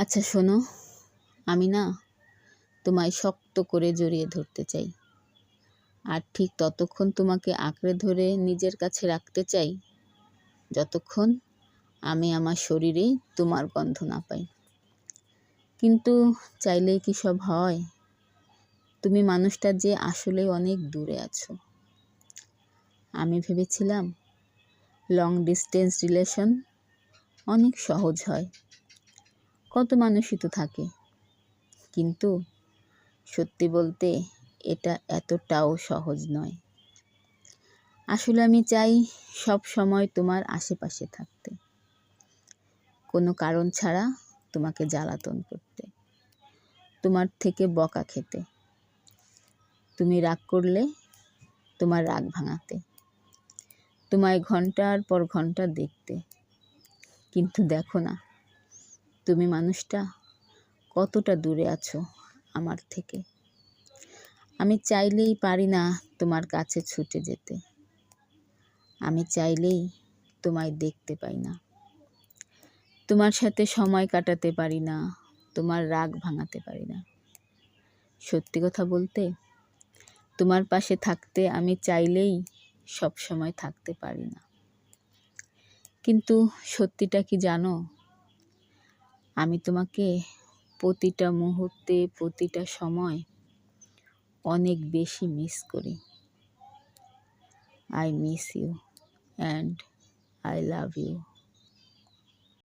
আচ্ছা শোনো। আমি না তোমায় শক্ত করে জড়িয়ে ধরতে চাই। আর ঠিক ততক্ষণ তোমাকে আঁকড়ে ধরে নিজের কাছে রাখতে চাই, যতক্ষণ আমি আমার শরীরে তোমার গন্ধ না পাই। কিন্তু চাইলেই কি সব হয়? তুমি মানুষটা যে আসলে অনেক দূরে আছো। আমি ভেবেছিলাম লং ডিস্টেন্স রিলেশন অনেক সহজ হয়। কত মানুষই তো থাকে। কিন্তু সত্যি বলতে এটা এতটাও সহজ নয়। আসলে আমি চাই সব সময় তোমার আশেপাশে থাকতে। কোনো কারণ ছাড়া তোমাকে জ্বালাতন করতে। তোমার থেকে বকা খেতে। তুমি রাগ করলে তোমার রাগ ভাঙাতে। তোমায় ঘণ্টার পর ঘণ্টা দেখতে। কিন্তু দেখো না তুমি মানুষটা কতটা দূরে আছো আমার থেকে? আমি চাইলেই পারি না তোমার কাছে ছুটে যেতে। আমি চাইলেই তোমায় দেখতে পাই না। তোমার সাথে সময় কাটাতে পারি না, তোমার রাগ ভাঙাতে পারি না। সত্যি কথা বলতে, তোমার পাশে থাকতে আমি চাইলেই সব সময় থাকতে পারি না। কিন্তু সত্যিটা কি জানো? আমি তোমাকে প্রতিটা মুহূর্তে, প্রতিটা সময় অনেক বেশি মিস করি। I miss you and I love you